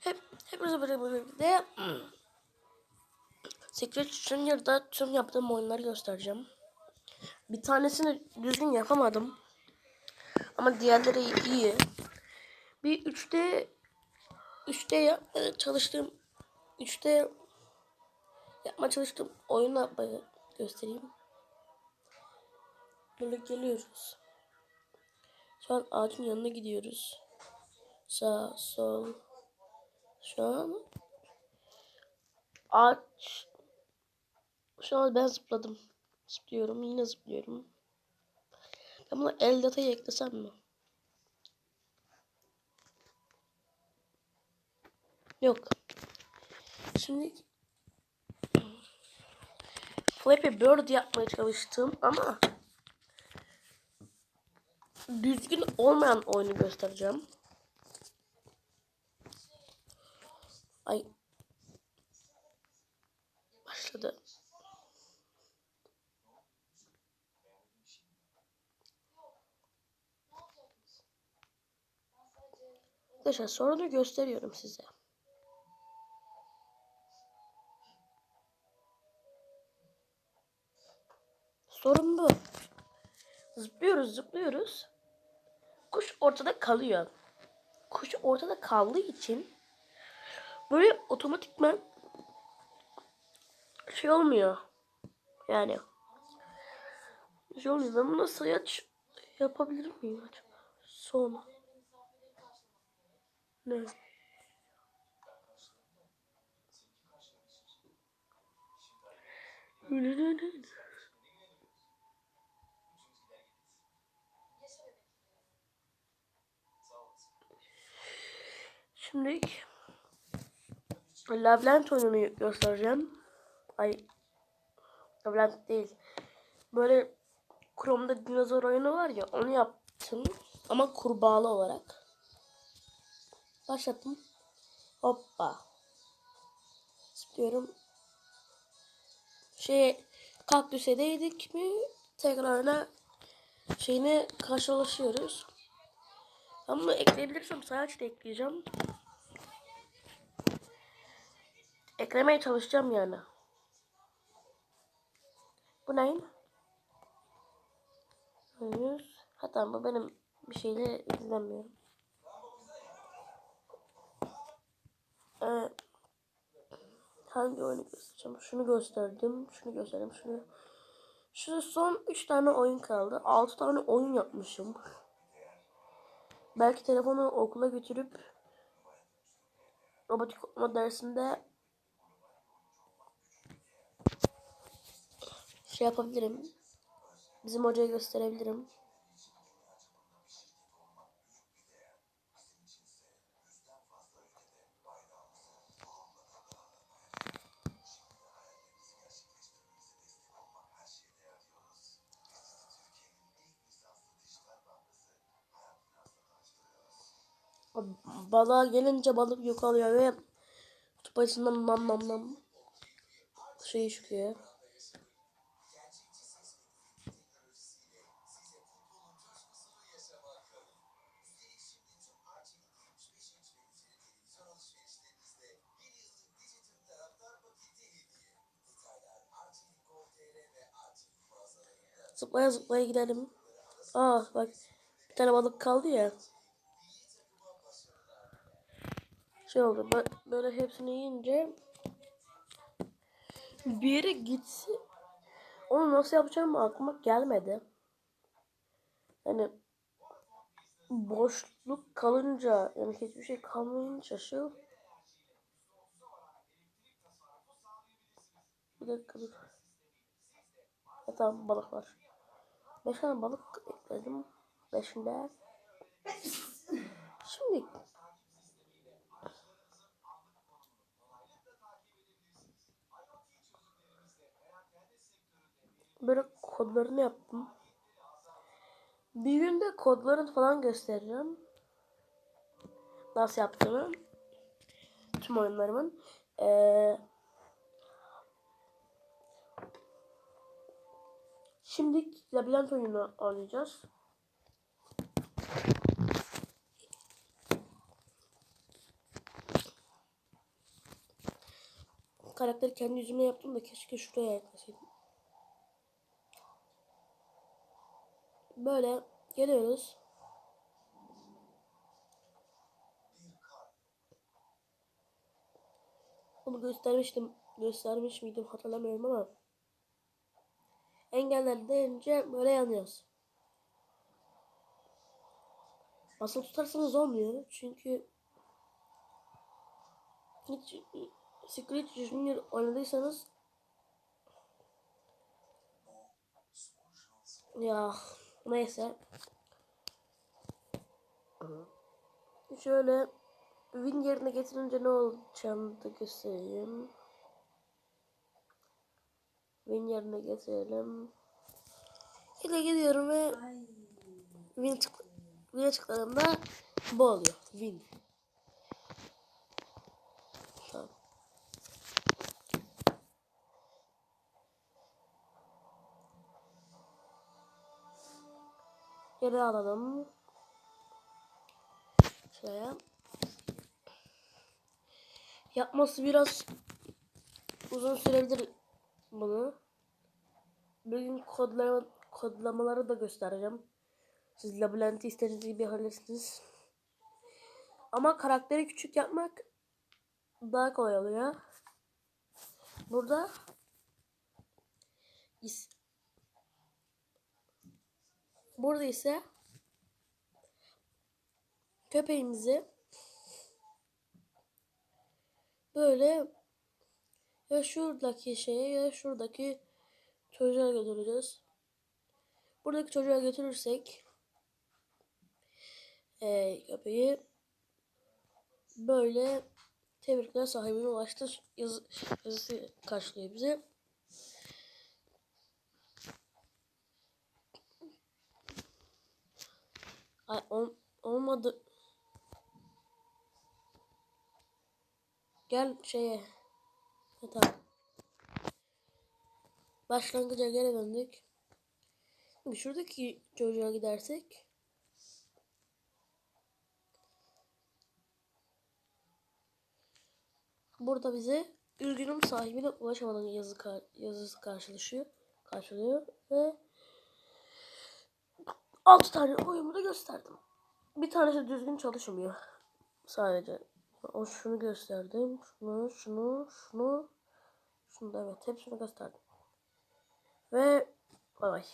Hep hepinize birlikte Secret Stranger'da tüm yaptığım oyunları göstereceğim. Bir tanesini düzgün yapamadım. Ama diğerleri iyi. Bir 3D 3D yapmaya çalıştığım 3D yapmaya çalıştığım oyunu göstereyim. Böyle geliyoruz. Şu an ağacın yanına gidiyoruz. Sağ, sol. Şu an ağaç şu an ben zıpladım. Zıplıyorum. Yine zıplıyorum. Ben bunu el datayı eklesem mi? Yok. Şimdi Flappy Bird yapmaya çalıştım ama düzgün olmayan oyunu göstereceğim. Ay. Başladı. Arkadaşlar sorunu gösteriyorum size. Sorun bu. Zıplıyoruz zıplıyoruz. Kuş ortada kalıyor. Kuş ortada kaldığı için böyle otomatikman şey olmuyor. Yani şey olmuyor. Ben bunu sayaç yapabilir miyim acaba? Son. Ne? Şimdi labirent oyununu göstereceğim. Ay labirent değil. Böyle Chrome'da dinozor oyunu var ya onu yaptım. Ama kurbağalı olarak. Başlattım. Hoppa. Zıplıyorum. Şey kaktüse değdik mi tekrarına şeyine karşılaşıyoruz. Bunu ekleyebilirsem sayaç da ekleyeceğim. Eklemeye çalışacağım yani. Bu ne? Hayır. Hatta bu benim bir şeyle ilgilenmiyorum. Ee, hangi oyunu göstereceğim? Şunu gösterdim. Şunu gösterdim. Şunu. Şu son 3 tane oyun kaldı. 6 tane oyun yapmışım. Belki telefonu okula götürüp robotik okuma dersinde şey yapabilirim. Bizim hocaya gösterebilirim. Balığa gelince balık yok oluyor ve kutup ayısından nam nam nam şey çıkıyor. Zıplaya zıplaya gidelim. Aa bak bir tane balık kaldı ya. Şey oldu böyle hepsini yiyince bir yere gitsin. Onu nasıl yapacağım aklıma gelmedi. Yani boşluk kalınca yani hiçbir şey kalmayınca şu bir dakika dur. Ya tamam balık var. Beş tane balık ekledim. Beşinde. Şimdi böyle kodlarını yaptım. Bir günde kodlarını falan göstereceğim. Nasıl yaptığımı. Tüm oyunlarımın. Ee, şimdi labirent oyunu oynayacağız. karakteri kendi yüzümle yaptım da keşke şuraya yaklaşayım. Böyle geliyoruz. Bunu göstermiştim. Göstermiş miydim hatırlamıyorum ama. Engeller deyince böyle yanıyoruz. Basılı tutarsanız olmuyor. Çünkü hiç Secret Junior oynadıysanız ya neyse şöyle win yerine getirince ne olacağını da göstereyim. Win yerine getirelim. Yine gidiyorum ve win tık win'e tıkladığımda bu oluyor. Win. Tamam. Geri alalım. Şuraya. Yapması biraz uzun sürebilir bunu. Bugün kodlama, kodlamaları da göstereceğim. Siz labirenti istediğiniz gibi yapabilirsiniz. Ama karakteri küçük yapmak daha kolay oluyor. Burada is Burada ise köpeğimizi böyle ya şuradaki şeye ya şuradaki çocuğa götüreceğiz. Buradaki çocuğa götürürsek e, köpeği böyle tebrikler sahibine ulaştı yazı, yazısı karşılıyor bize. Ay, ol- olmadı. Gel şeye. Tamam. Başlangıca geri döndük. Şimdi şuradaki çocuğa gidersek. Burada bize üzgünüm sahibine ulaşamadan yazı kar- yazısı karşılaşıyor. Karşılıyor ve 6 tane oyumu da gösterdim. Bir tanesi düzgün çalışmıyor. Sadece. O şunu gösterdim. Şunu, şunu, şunu. Şunu da evet. Hepsini gösterdim. Ve bay bay.